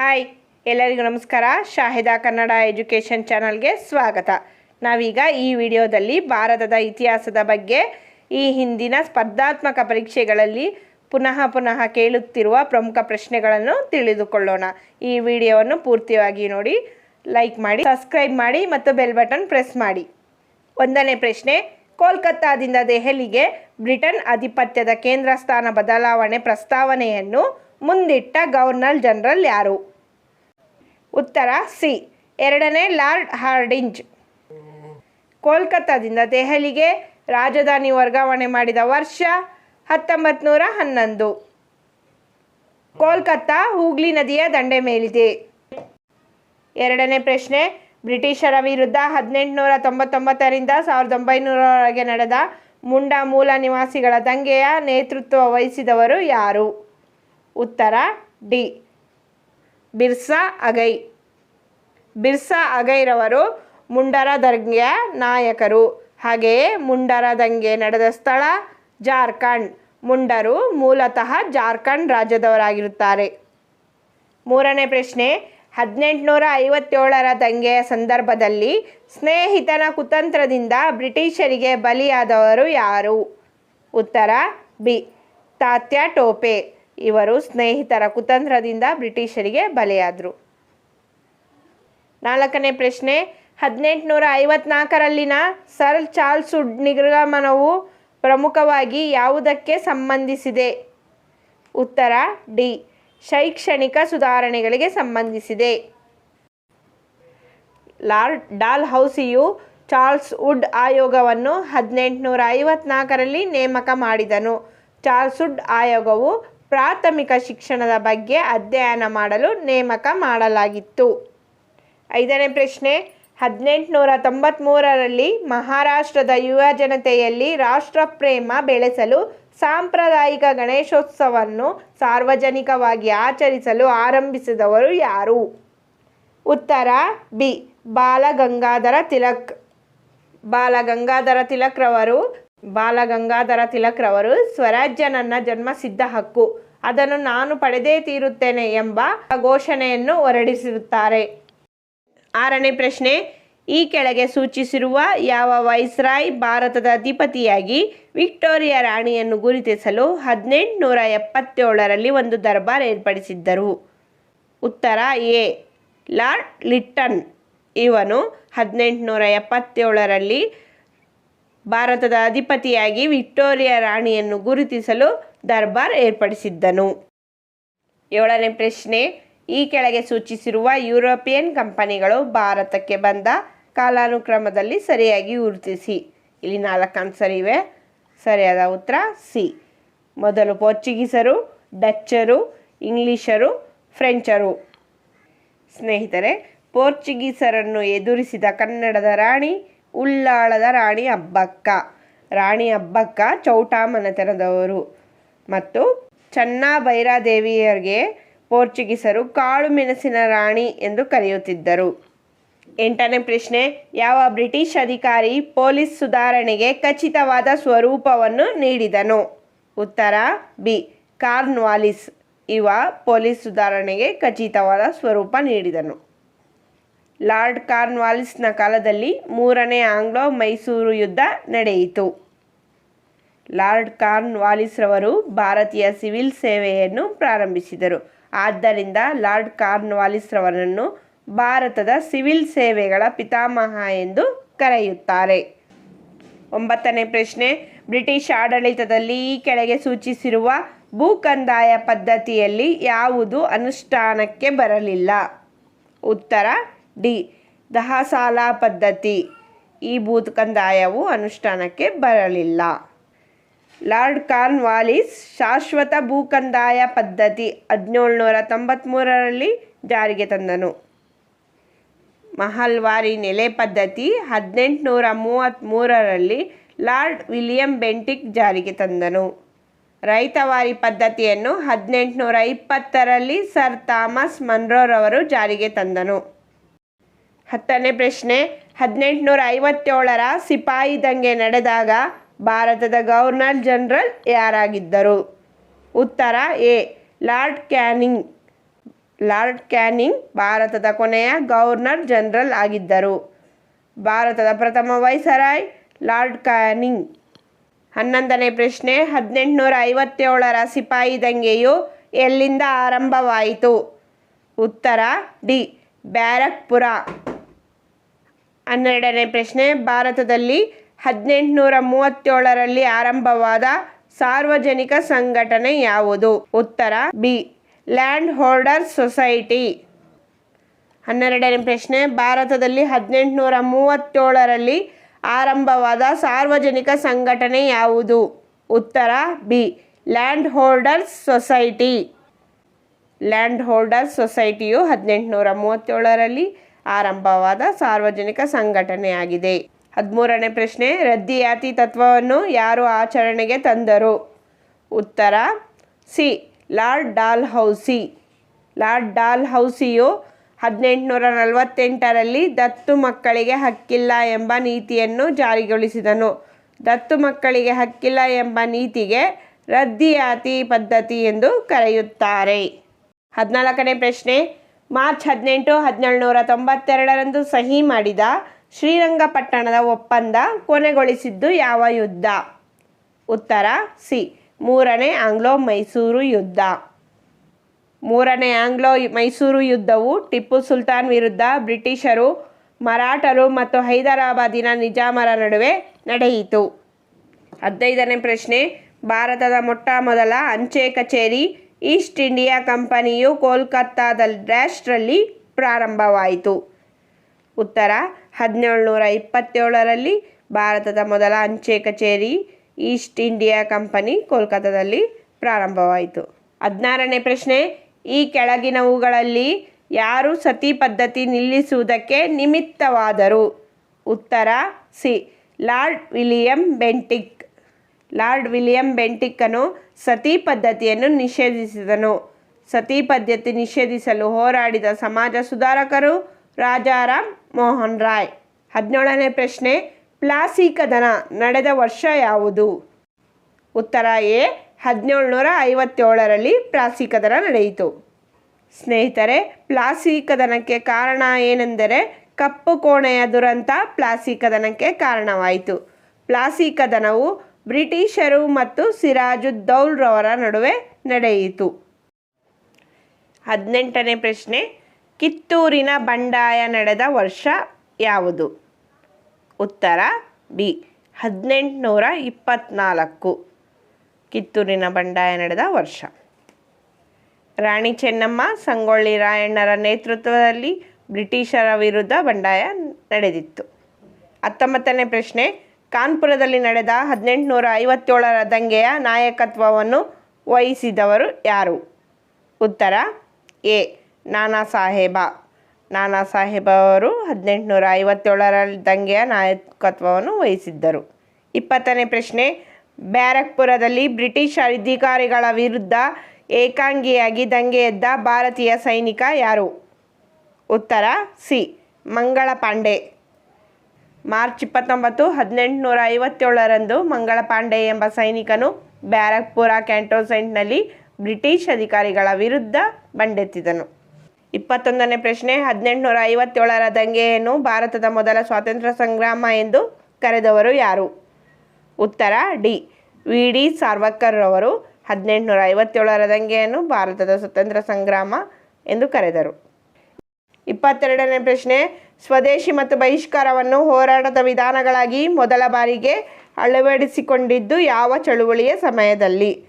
Hi, ಎಲ್ಲರಿಗೂ ನಮಸ್ಕಾರ. Shahida Kannada education ಚಾನಲ್ಗೆ ಸ್ವಾಗತ. ನಾವೀಗ ಈ ವಿಡಿಯೋದಲ್ಲಿ ಭಾರತದ ಇತಿಹಾಸದ ಬಗ್ಗೆ, ಈ ಹಿಂದಿನ ಸ್ಪರ್ಧಾತ್ಮಕ ಪರೀಕ್ಷೆಗಳಲ್ಲಿ ಪುನಃ ಪುನಃ ಕೇಳುತ್ತಿರುವ ಪ್ರಮುಖ ಪ್ರಶ್ನೆಗಳನ್ನು ತಿಳಿದುಕೊಳ್ಳೋಣ. ಈ ವಿಡಿಯೋವನ್ನು ಪೂರ್ತಿಯಾಗಿ ನೋಡಿ, ಲೈಕ್ ಮಾಡಿ, ಸಬ್ಸ್ಕ್ರೈಬ್ ಮಾಡಿ ಮತ್ತು ಬೆಲ್ ಬಟನ್ ಪ್ರೆಸ್ ಮಾಡಿ. ಒಂದನೇ ಪ್ರಶ್ನೆ, ಕೋಲ್ಕತ್ತಾದಿಂದ ದೆಹಲಿಗೆ ಬ್ರಿಟನ್ ಆಧಿಪತ್ಯದ ಕೇಂದ್ರ ಸ್ಥಾನ ಬದಲಾವಣೆ ಪ್ರಸ್ತಾವನೆಯನ್ನು ಮುಂದಿಟ್ಟ ಗವರ್ನರ್ ಜನರಲ್ ಯಾರು? ಉತ್ತರ, ಸಿ. ಎರಡನೇ ಲಾರ್ಡ್ ಹಾರ್ಡಿಂಜ್. ಕೋಲ್ಕತ್ತಾದಿಂದ ದೆಹಲಿಗೆ ರಾಜಧಾನಿ ವರ್ಗಾವಣೆ ಮಾಡಿದ ವರ್ಷ ಹತ್ತೊಂಬತ್ತು ನೂರ ಹನ್ನೊಂದು. ಕೋಲ್ಕತ್ತಾ ಹೂಗ್ಲಿ ನದಿಯ ದಂಡೆ ಮೇಲಿದೆ. ಎರಡನೇ ಪ್ರಶ್ನೆ, ಬ್ರಿಟಿಷರ ವಿರುದ್ಧ ಹದಿನೆಂಟುನೂರ ತೊಂಬತ್ತೊಂಬತ್ತರಿಂದ ಸಾವಿರದ ಒಂಬೈನೂರವರೆಗೆ ನಡೆದ ಮುಂಡಾ ಮೂಲ ನಿವಾಸಿಗಳ ದಂಗೆಯ ನೇತೃತ್ವ ವಹಿಸಿದವರು ಯಾರು? ಉತ್ತರ ಡಿ. ಬಿರ್ಸಾ ಅಗೈ. ಬಿರ್ಸಾ ಅಗೈರವರು ಮುಂಡರ ದಂಗೆಯ ನಾಯಕರು. ಹಾಗೆಯೇ ಮುಂಡರ ದಂಗೆ ನಡೆದ ಸ್ಥಳ ಜಾರ್ಖಂಡ್. ಮುಂಡರು ಮೂಲತಃ ಜಾರ್ಖಂಡ್ ರಾಜ್ಯದವರಾಗಿರುತ್ತಾರೆ. ಮೂರನೇ ಪ್ರಶ್ನೆ, ಹದಿನೆಂಟುನೂರ ಐವತ್ತೇಳರ ದಂಗೆಯ ಸಂದರ್ಭದಲ್ಲಿ ಸ್ನೇಹಿತನ ಕುತಂತ್ರದಿಂದ ಬ್ರಿಟಿಷರಿಗೆ ಬಲಿಯಾದವರು ಯಾರು? ಉತ್ತರ ಬಿ. ತಾತ್ಯ ಟೋಪೆ. ಇವರು ಸ್ನೇಹಿತರ ಕುತಂತ್ರದಿಂದ ಬ್ರಿಟಿಷರಿಗೆ ಬಲೆಯಾದರು. ನಾಲ್ಕನೇ ಪ್ರಶ್ನೆ, ಹದಿನೆಂಟುನೂರ ಐವತ್ನಾಲ್ಕರಲ್ಲಿನ ಸರ್ ಚಾರ್ಲ್ಸ್ ವುಡ್ ನಿರ್ಗಮನವು ಪ್ರಮುಖವಾಗಿ ಯಾವುದಕ್ಕೆ ಸಂಬಂಧಿಸಿದೆ? ಉತ್ತರ, ಡಿ, ಶೈಕ್ಷಣಿಕ ಸುಧಾರಣೆಗಳಿಗೆ ಸಂಬಂಧಿಸಿದೆ. ಲಾರ್ಡ್ ಡಾಲ್ ಹೌಸಿಯು ಚಾರ್ಲ್ಸ್ ವುಡ್ ಆಯೋಗವನ್ನು ಹದಿನೆಂಟುನೂರ ಐವತ್ನಾಲ್ಕರಲ್ಲಿ ನೇಮಕ ಮಾಡಿದನು. ಚಾರ್ಲ್ಸ್ ವುಡ್ ಆಯೋಗವು ಪ್ರಾಥಮಿಕ ಶಿಕ್ಷಣದ ಬಗ್ಗೆ ಅಧ್ಯಯನ ಮಾಡಲು ನೇಮಕ ಮಾಡಲಾಗಿತ್ತು. ಐದನೇ ಪ್ರಶ್ನೆ ಹದಿನೆಂಟುನೂರ ತೊಂಬತ್ತ್ಮೂರರಲ್ಲಿ ಮಹಾರಾಷ್ಟ್ರದ ಯುವ ಜನತೆಯಲ್ಲಿ ರಾಷ್ಟ್ರಪ್ರೇಮ ಬೆಳೆಸಲು ಸಾಂಪ್ರದಾಯಿಕ ಗಣೇಶೋತ್ಸವವನ್ನು ಸಾರ್ವಜನಿಕವಾಗಿ ಆಚರಿಸಲು ಆರಂಭಿಸಿದವರು ಯಾರು? ಉತ್ತರ, ಬಿ. ಬಾಲಗಂಗಾಧರ ತಿಲಕ್, ಬಾಲಗಂಗಾಧರ ತಿಲಕ್ರವರು ಬಾಲಗಂಗಾಧರ ತಿಲಕ್ರವರು ಸ್ವರಾಜ್ಯ ನನ್ನ ಜನ್ಮ ಸಿದ್ಧ ಹಕ್ಕು. ಅದನ್ನು ನಾನು ಪಡೆದೇ ತೀರುತ್ತೇನೆ ಎಂಬ ಘೋಷಣೆಯನ್ನು ಹೊರಡಿಸಿರುತ್ತಾರೆ. ಆರನೇ ಪ್ರಶ್ನೆ, ಈ ಕೆಳಗೆ ಸೂಚಿಸಿರುವ ಯಾವ ವೈಸ್ರಾಯ್ ಭಾರತದ ಅಧಿಪತಿಯಾಗಿ ವಿಕ್ಟೋರಿಯಾ ರಾಣಿಯನ್ನು ಗುರುತಿಸಲು ಹದಿನೆಂಟುನೂರ ಎಪ್ಪತ್ತೇಳರಲ್ಲಿ ಒಂದು ದರ್ಬಾರ್ ಏರ್ಪಡಿಸಿದ್ದರು? ಉತ್ತರ, ಎ. Lord Lytton. ಇವನು ಹದಿನೆಂಟುನೂರ ಎಪ್ಪತ್ತೇಳರಲ್ಲಿ ಭಾರತದ ಅಧಿಪತಿಯಾಗಿ ವಿಕ್ಟೋರಿಯಾ ರಾಣಿಯನ್ನು ಗುರುತಿಸಲು ದರ್ಬಾರ್ ಏರ್ಪಡಿಸಿದ್ದನು. ಏಳನೇ ಪ್ರಶ್ನೆ, ಈ ಕೆಳಗೆ ಸೂಚಿಸಿರುವ ಯುರೋಪಿಯನ್ ಕಂಪನಿಗಳು ಭಾರತಕ್ಕೆ ಬಂದ ಕಾಲಾನುಕ್ರಮದಲ್ಲಿ ಸರಿಯಾಗಿ ಗುರುತಿಸಿ. ಇಲ್ಲಿ ನಾಲ್ಕು ಆನ್ಸರ್ ಇವೆ. ಸರಿಯಾದ ಉತ್ತರ, ಸಿ. ಮೊದಲು ಪೋರ್ಚುಗೀಸರು, ಡಚ್ಚರು, ಇಂಗ್ಲಿಷರು, ಫ್ರೆಂಚರು. ಸ್ನೇಹಿತರೆ, ಪೋರ್ಚುಗೀಸರನ್ನು ಎದುರಿಸಿದ ಕನ್ನಡದ ರಾಣಿ ಉಳ್ಳಾಳದ ರಾಣಿ ಅಬ್ಬಕ್ಕ. ರಾಣಿ ಅಬ್ಬಕ್ಕ ಚೌಟಾಮನೆತನದವರು ಮತ್ತು ಚನ್ನಭೈರಾದೇವಿಯರಿಗೆ ಪೋರ್ಚುಗೀಸರು ಕಾಳು ಮೆಣಸಿನ ರಾಣಿ ಎಂದು ಕರೆಯುತ್ತಿದ್ದರು. ಎಂಟನೇ ಪ್ರಶ್ನೆ, ಯಾವ ಬ್ರಿಟಿಷ್ ಅಧಿಕಾರಿ ಪೊಲೀಸ್ ಸುಧಾರಣೆಗೆ ಖಚಿತವಾದ ಸ್ವರೂಪವನ್ನು ನೀಡಿದನು? ಉತ್ತರ, ಬಿ, ಕಾರ್ನ್ವಾಲಿಸ್. ಇವ ಪೊಲೀಸ್ ಸುಧಾರಣೆಗೆ ಖಚಿತವಾದ ಸ್ವರೂಪ ನೀಡಿದನು. ಲಾರ್ಡ್ ಕಾರ್ನ್ವಾಲಿಸ್ನ ಕಾಲದಲ್ಲಿ ಮೂರನೇ ಆಂಗ್ಲೋ ಮೈಸೂರು ಯುದ್ಧ ನಡೆಯಿತು. ಲಾರ್ಡ್ ಕಾರ್ನ್ವಾಲಿಸ್ರವರು ಭಾರತೀಯ ಸಿವಿಲ್ ಸೇವೆಯನ್ನು ಪ್ರಾರಂಭಿಸಿದರು. ಆದ್ದರಿಂದ ಲಾರ್ಡ್ ಕಾರ್ನ್ವಾಲಿಸ್ರವರನ್ನು ಭಾರತದ ಸಿವಿಲ್ ಸೇವೆಗಳ ಪಿತಾಮಹ ಎಂದು ಕರೆಯುತ್ತಾರೆ. ಒಂಬತ್ತನೇ ಪ್ರಶ್ನೆ, ಬ್ರಿಟಿಷ್ ಆಡಳಿತದಲ್ಲಿ ಈ ಕೆಳಗೆ ಸೂಚಿಸಿರುವ ಭೂಕಂದಾಯ ಪದ್ಧತಿಯಲ್ಲಿ ಯಾವುದು ಅನುಷ್ಠಾನಕ್ಕೆ ಬರಲಿಲ್ಲ? ಉತ್ತರ ಡಿ. ದಹಸಾಲ ಪದ್ಧತಿ. ಈ ಭೂಕಂದಾಯವು ಅನುಷ್ಠಾನಕ್ಕೆ ಬರಲಿಲ್ಲ. ಲಾರ್ಡ್ ಕಾರ್ನ್ ವಾಲಿಸ್ ಶಾಶ್ವತ ಭೂಕಂದಾಯ ಪದ್ಧತಿ ಹದಿನೇಳುನೂರ ತೊಂಬತ್ತ್ಮೂರರಲ್ಲಿ ಜಾರಿಗೆ ತಂದನು. ಮಹಲ್ವಾರಿ ನೆಲೆ ಪದ್ಧತಿ ಹದಿನೆಂಟುನೂರ ಮೂವತ್ತ್ಮೂರರಲ್ಲಿ ಲಾರ್ಡ್ ವಿಲಿಯಂ ಬೆಂಟಿಕ್ ಜಾರಿಗೆ ತಂದನು. ರೈತವಾರಿ ಪದ್ಧತಿಯನ್ನು ಹದಿನೆಂಟುನೂರ ಇಪ್ಪತ್ತರಲ್ಲಿ ಸರ್ ಥಾಮಸ್ ಮನ್ರೋರವರು ಜಾರಿಗೆ ತಂದನು. ಹತ್ತನೇ ಪ್ರಶ್ನೆ ಹದಿನೆಂಟುನೂರ ಐವತ್ತೇಳರ ಸಿಪಾಯಿ ದಂಗೆ ನಡೆದಾಗ ಭಾರತದ ಗವರ್ನರ್ ಜನರಲ್ ಯಾರಾಗಿದ್ದರು? ಉತ್ತರ, A, Lord Canning Lord Canning ಭಾರತದ ಕೊನೆಯ ಗವರ್ನರ್ ಜನರಲ್ ಆಗಿದ್ದರು. ಭಾರತದ ಪ್ರಥಮ ವೈಸರಾಯ್ ಲಾರ್ಡ್ ಕ್ಯಾನಿಂಗ್. ಹನ್ನೊಂದನೇ ಪ್ರಶ್ನೆ ಹದಿನೆಂಟುನೂರ ಐವತ್ತೇಳರ ಸಿಪಾಯಿ ದಂಗೆಯು ಎಲ್ಲಿಂದ ಆರಂಭವಾಯಿತು? ಉತ್ತರ, ಡಿ, ಬ್ಯಾರಕ್ಪುರ. ಹನ್ನೆರಡನೇ ಪ್ರಶ್ನೆ, ಭಾರತದಲ್ಲಿ ಹದಿನೆಂಟುನೂರ ಮೂವತ್ತೇಳರಲ್ಲಿ ಆರಂಭವಾದ ಸಾರ್ವಜನಿಕ ಸಂಘಟನೆ ಯಾವುದು? ಉತ್ತರ, ಬಿ, ಲ್ಯಾಂಡ್ ಹೋಲ್ಡರ್ ಸೊಸೈಟಿ. ಹನ್ನೆರಡನೇ ಪ್ರಶ್ನೆ, ಭಾರತದಲ್ಲಿ ಹದಿನೆಂಟುನೂರ ಮೂವತ್ತೇಳರಲ್ಲಿ ಆರಂಭವಾದ ಸಾರ್ವಜನಿಕ ಸಂಘಟನೆ ಯಾವುದು? ಉತ್ತರ, B, land holders society. Land holders ಸೊಸೈಟಿಯು ಹದಿನೆಂಟುನೂರ ಮೂವತ್ತೇಳರಲ್ಲಿ ಆರಂಭವಾದ ಸಾರ್ವಜನಿಕ ಸಂಘಟನೆಯಾಗಿದೆ. ಹದಿಮೂರನೇ ಪ್ರಶ್ನೆ, ರದ್ದಿಯಾತಿ ತತ್ವವನ್ನು ಯಾರು ಆಚರಣೆಗೆ ತಂದರು? ಉತ್ತರ, C, Lord Dalhousie Lord ಡಾಲ್ ಹೌಸಿಯು ಹದಿನೆಂಟುನೂರ ನಲವತ್ತೆಂಟರಲ್ಲಿ ದತ್ತು ಮಕ್ಕಳಿಗೆ ಹಕ್ಕಿಲ್ಲ ಎಂಬ ನೀತಿಯನ್ನು ಜಾರಿಗೊಳಿಸಿದನು. ದತ್ತು ಮಕ್ಕಳಿಗೆ ಹಕ್ಕಿಲ್ಲ ಎಂಬ ನೀತಿಗೆ ರದ್ದಿಯಾತಿ ಪದ್ಧತಿ ಎಂದು ಕರೆಯುತ್ತಾರೆ. ಹದಿನಾಲ್ಕನೇ ಪ್ರಶ್ನೆ ಮಾರ್ಚ್ ಹದಿನೆಂಟು, ಹದಿನೇಳುನೂರ ತೊಂಬತ್ತೆರಡರಂದು ಸಹಿ ಮಾಡಿದ ಶ್ರೀರಂಗಪಟ್ಟಣದ ಒಪ್ಪಂದ ಕೊನೆಗೊಳಿಸಿದ್ದು ಯಾವ ಯುದ್ಧ? ಉತ್ತರ, ಸಿ. ಮೂರನೇ ಆಂಗ್ಲೋ ಮೈಸೂರು ಯುದ್ಧ. ಮೂರನೇ ಆಂಗ್ಲೋ ಮೈಸೂರು ಯುದ್ಧವು ಟಿಪ್ಪು ಸುಲ್ತಾನ್ ವಿರುದ್ಧ ಬ್ರಿಟಿಷರು, ಮರಾಠರು ಮತ್ತು ಹೈದರಾಬಾದಿನ ನಿಜಾಮರ ನಡುವೆ ನಡೆಯಿತು. ಹದಿನೈದನೇ ಪ್ರಶ್ನೆ, ಭಾರತದ ಮೊಟ್ಟ ಮೊದಲ ಅಂಚೆ ಕಚೇರಿ ಈಸ್ಟ್ ಇಂಡಿಯಾ ಕಂಪನಿಯು ಕೋಲ್ಕತ್ತಾದಲ್ ಡ್ಯಾಶ್ರಲ್ಲಿ ಪ್ರಾರಂಭವಾಯಿತು. ಉತ್ತರ ಹದಿನೇಳುನೂರ ಇಪ್ಪತ್ತೇಳರಲ್ಲಿ ಭಾರತದ ಮೊದಲ ಅಂಚೆ ಕಚೇರಿ ಈಸ್ಟ್ ಇಂಡಿಯಾ ಕಂಪನಿ ಕೋಲ್ಕತ್ತಾದಲ್ಲಿ ಪ್ರಾರಂಭವಾಯಿತು. ಹದಿನಾರನೇ ಪ್ರಶ್ನೆ, ಈ ಕೆಳಗಿನವುಗಳಲ್ಲಿ ಯಾರು ಸತಿ ಪದ್ಧತಿ ನಿಲ್ಲಿಸುವುದಕ್ಕೆ ನಿಮಿತ್ತವಾದರು? ಉತ್ತರ, C. Lord William Bentinck. Lord William ಬೆಂಟಿಕ್ಕನು ಸತಿ ಪದ್ಧತಿಯನ್ನು ನಿಷೇಧಿಸಿದನು. ಸತಿ ಪದ್ಧತಿ ನಿಷೇಧಿಸಲು ಹೋರಾಡಿದ ಸಮಾಜ ಸುಧಾರಕರು ರಾಜಾರಾಮ್ ಮೋಹನ್ ರಾಯ್. ಹದಿನೇಳನೇ ಪ್ರಶ್ನೆ ಪ್ಲಾಸಿ ಕದನ ನಡೆದ ವರ್ಷ ಯಾವುದು? ಉತ್ತರ ಎ ಹದಿನೇಳುನೂರ ಐವತ್ತೇಳರಲ್ಲಿ ಪ್ಲಾಸಿ ಕದನ ನಡೆಯಿತು. ಸ್ನೇಹಿತರೆ ಪ್ಲಾಸಿ ಕದನಕ್ಕೆ ಕಾರಣ ಏನೆಂದರೆ ಕಪ್ಪು ಕೋಣೆಯ ದುರಂತ ಪ್ಲಾಸಿ ಕದನಕ್ಕೆ ಕಾರಣವಾಯಿತು. ಪ್ಲಾಸಿ ಕದನವು ಬ್ರಿಟಿಷರು ಮತ್ತು ಸಿರಾಜುದ್ದೌಲ್ರವರ ನಡುವೆ ನಡೆಯಿತು. ಹದಿನೆಂಟನೇ ಪ್ರಶ್ನೆ, ಕಿತ್ತೂರಿನ ಬಂಡಾಯ ನಡೆದ ವರ್ಷ ಯಾವುದು? ಉತ್ತರ, ಬಿ, ಹದಿನೆಂಟುನೂರ ಇಪ್ಪತ್ತ್ನಾಲ್ಕು ಕಿತ್ತೂರಿನ ಬಂಡಾಯ ನಡೆದ ವರ್ಷ. ರಾಣಿ ಚೆನ್ನಮ್ಮ, ಸಂಗೊಳ್ಳಿ ರಾಯಣ್ಣರ ನೇತೃತ್ವದಲ್ಲಿ ಬ್ರಿಟಿಷರ ವಿರುದ್ಧ ಬಂಡಾಯ ನಡೆದಿತ್ತು. ಹತ್ತೊಂಬತ್ತನೇ ಪ್ರಶ್ನೆ ಕಾನ್ಪುರದಲ್ಲಿ ನಡೆದ ಹದಿನೆಂಟುನೂರ ಐವತ್ತೇಳರ ದಂಗೆಯ ನಾಯಕತ್ವವನ್ನು ವಹಿಸಿದವರು ಯಾರು? ಉತ್ತರ, ಎ. ನಾನಾ ಸಾಹೇಬ. ನಾನಾ ಸಾಹೇಬ ಅವರು ಹದಿನೆಂಟುನೂರ ಐವತ್ತೇಳರ ದಂಗೆಯ ನಾಯಕತ್ವವನ್ನು ವಹಿಸಿದ್ದರು. ಇಪ್ಪತ್ತನೇ ಪ್ರಶ್ನೆ, ಬ್ಯಾರಕ್ಪುರದಲ್ಲಿ ಬ್ರಿಟಿಷ್ ಅಧಿಕಾರಿಗಳ ವಿರುದ್ಧ ಏಕಾಂಗಿಯಾಗಿ ದಂಗೆ ಎದ್ದ ಭಾರತೀಯ ಸೈನಿಕ ಯಾರು? ಉತ್ತರ, ಸಿ. ಮಂಗಳ ಪಾಂಡೆ ಮಾರ್ಚ್ ಇಪ್ಪತ್ತೊಂಬತ್ತು ಹದಿನೆಂಟುನೂರ ಐವತ್ತೇಳರಂದು ಮಂಗಳ ಪಾಂಡೆ ಎಂಬ ಸೈನಿಕನು ಬ್ಯಾರಕ್ಪುರ ಕ್ಯಾಂಟೋಸೆಂಟ್ನಲ್ಲಿ ಬ್ರಿಟಿಷ್ ಅಧಿಕಾರಿಗಳ ವಿರುದ್ಧ ಬಂಡೆತ್ತಿದನು. ಇಪ್ಪತ್ತೊಂದನೇ ಪ್ರಶ್ನೆ, ಹದಿನೆಂಟುನೂರ ಐವತ್ತೇಳರ ದಂಗೆಯನ್ನು ಭಾರತದ ಮೊದಲ ಸ್ವಾತಂತ್ರ್ಯ ಸಂಗ್ರಾಮ ಎಂದು ಕರೆದವರು ಯಾರು? ಉತ್ತರ, ಡಿ. ವಿ. ಡಿ. ಸಾರ್ವಕರ್ ರವರು ಹದಿನೆಂಟುನೂರ ಐವತ್ತೇಳರ ದಂಗೆಯನ್ನು ಭಾರತದ ಸ್ವಾತಂತ್ರ್ಯ ಸಂಗ್ರಾಮ ಎಂದು ಕರೆದರು. ಇಪ್ಪತ್ತೆರಡನೇ ಪ್ರಶ್ನೆ ಸ್ವದೇಶಿ ಮತ್ತು ಬಹಿಷ್ಕಾರವನ್ನು ಹೋರಾಟದ ವಿಧಾನಗಳಾಗಿ ಮೊದಲ ಬಾರಿಗೆ ಅಳವಡಿಸಿಕೊಂಡಿದ್ದು ಯಾವ ಚಳುವಳಿಯ ಸಮಯದಲ್ಲಿ?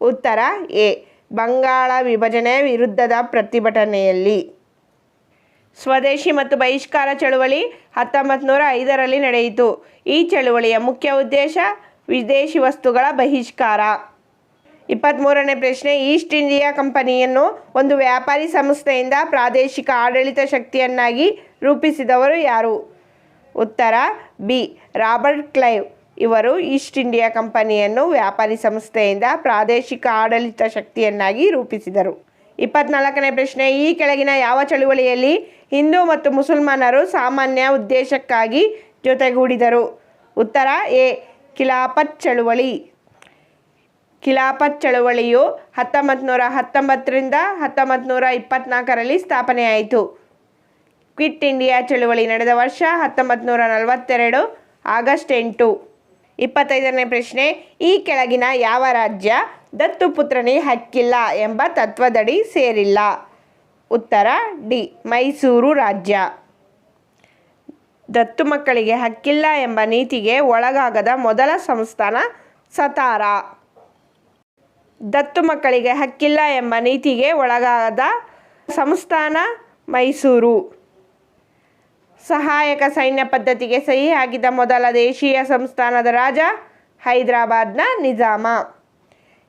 ಉತ್ತರ, ಎ. ಬಂಗಾಳ ವಿಭಜನೆ ವಿರುದ್ಧದ ಪ್ರತಿಭಟನೆಯಲ್ಲಿ. ಸ್ವದೇಶಿ ಮತ್ತು ಬಹಿಷ್ಕಾರ ಚಳುವಳಿ ಹತ್ತೊಂಬತ್ತು ನೂರ ಐದರಲ್ಲಿ ನಡೆಯಿತು. ಈ ಚಳುವಳಿಯ ಮುಖ್ಯ ಉದ್ದೇಶ ವಿದೇಶಿ ವಸ್ತುಗಳ ಬಹಿಷ್ಕಾರ. ಇಪ್ಪತ್ತ್ಮೂರನೇ ಪ್ರಶ್ನೆ, ಈಸ್ಟ್ ಇಂಡಿಯಾ ಕಂಪನಿಯನ್ನು ಒಂದು ವ್ಯಾಪಾರಿ ಸಂಸ್ಥೆಯಿಂದ ಪ್ರಾದೇಶಿಕ ಆಡಳಿತ ಶಕ್ತಿಯನ್ನಾಗಿ ರೂಪಿಸಿದವರು ಯಾರು? ಉತ್ತರ, ಬಿ. Robert Clive. ಇವರು ಈಸ್ಟ್ ಇಂಡಿಯಾ ಕಂಪನಿಯನ್ನು ವ್ಯಾಪಾರಿ ಸಂಸ್ಥೆಯಿಂದ ಪ್ರಾದೇಶಿಕ ಆಡಳಿತ ಶಕ್ತಿಯನ್ನಾಗಿ ರೂಪಿಸಿದರು. ಇಪ್ಪತ್ನಾಲ್ಕನೇ ಪ್ರಶ್ನೆ, ಈ ಕೆಳಗಿನ ಯಾವ ಚಳುವಳಿಯಲ್ಲಿ ಹಿಂದೂ ಮತ್ತು ಮುಸಲ್ಮಾನರು ಸಾಮಾನ್ಯ ಉದ್ದೇಶಕ್ಕಾಗಿ ಜೊತೆಗೂಡಿದರು? ಉತ್ತರ, ಎ. ಕಿಲಾಪತ್ ಚಳುವಳಿ. ಖಿಲಾಫತ್ ಚಳುವಳಿಯು ಹತ್ತೊಂಬತ್ತು ನೂರ ಹತ್ತೊಂಬತ್ತರಿಂದ ಹತ್ತೊಂಬತ್ತು ನೂರ ಇಪ್ಪತ್ತ್ನಾಲ್ಕರಲ್ಲಿ ಸ್ಥಾಪನೆಯಾಯಿತು. ಕ್ವಿಟ್ ಇಂಡಿಯಾ ಚಳುವಳಿ ನಡೆದ ವರ್ಷ ಹತ್ತೊಂಬತ್ತು ನೂರ ನಲವತ್ತೆರಡು ಆಗಸ್ಟ್ ಎಂಟು. ಇಪ್ಪತ್ತೈದನೇ ಪ್ರಶ್ನೆ, ಈ ಕೆಳಗಿನ ಯಾವ ರಾಜ್ಯ ದತ್ತುಪುತ್ರನಿಗೆ ಹಕ್ಕಿಲ್ಲ ಎಂಬ ತತ್ವದಡಿ ಸೇರಿಲ್ಲ? ಉತ್ತರ, ಡಿ, ಮೈಸೂರು ರಾಜ್ಯ. ದತ್ತು ಮಕ್ಕಳಿಗೆ ಹಕ್ಕಿಲ್ಲ ಎಂಬ ನೀತಿಗೆ ಒಳಗಾಗದ ಮೊದಲ ಸಂಸ್ಥಾನ ಸತಾರ. ದತ್ತು ಮಕ್ಕಳಿಗೆ ಹಕ್ಕಿಲ್ಲ ಎಂಬ ನೀತಿಗೆ ಒಳಗಾದ ಸಂಸ್ಥಾನ ಮೈಸೂರು. ಸಹಾಯಕ ಸೈನ್ಯ ಪದ್ಧತಿಗೆ ಸಹಿ ಹಾಕಿದ ಮೊದಲ ದೇಶೀಯ ಸಂಸ್ಥಾನದ ರಾಜ ಹೈದರಾಬಾದ್ನ ನಿಜಾಮ.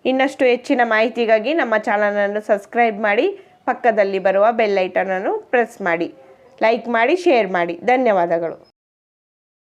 ಇನ್ನಷ್ಟು ಹೆಚ್ಚಿನ ಮಾಹಿತಿಗಾಗಿ ನಮ್ಮ ಚಾನಲನ್ನು ಸಬ್ಸ್ಕ್ರೈಬ್ ಮಾಡಿ, ಪಕ್ಕದಲ್ಲಿ ಬರುವ ಬೆಲ್ ಐಟನನ್ನು ಪ್ರೆಸ್ ಮಾಡಿ, ಲೈಕ್ ಮಾಡಿ, ಶೇರ್ ಮಾಡಿ. ಧನ್ಯವಾದಗಳು.